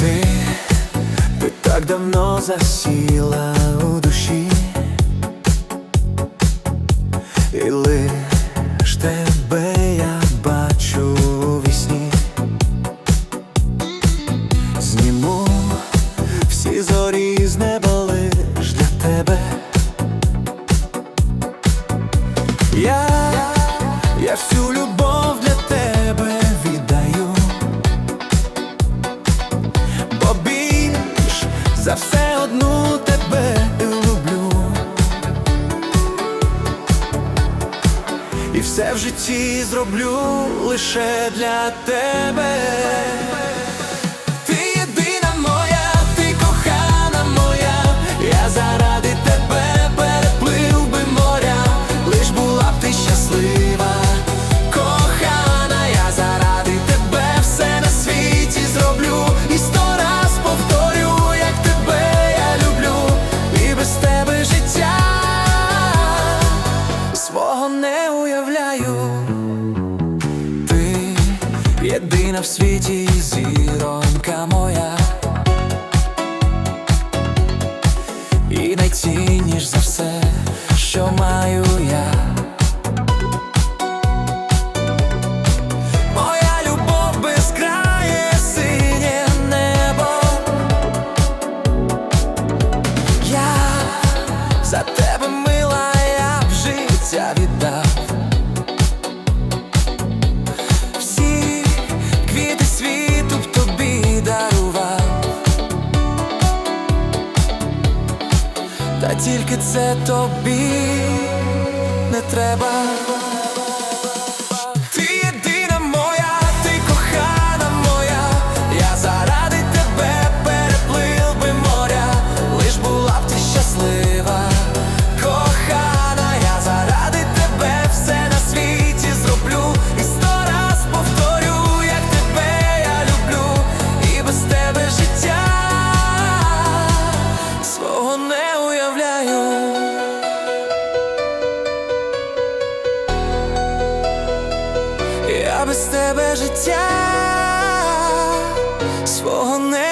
Ти, ти так давно засіла у душі, і лиш тебе я бачу у вісні. Зніму всі зорі Я, я всю любов для тебе віддаю. Бо більш за все одну тебе люблю І все в житті зроблю лише для тебе не уявляю. Ти єдина в світі зіронка моя. І найцінніш Та тільки це тобі не треба. Ти єдина уявляю. Я без тебе життя свого не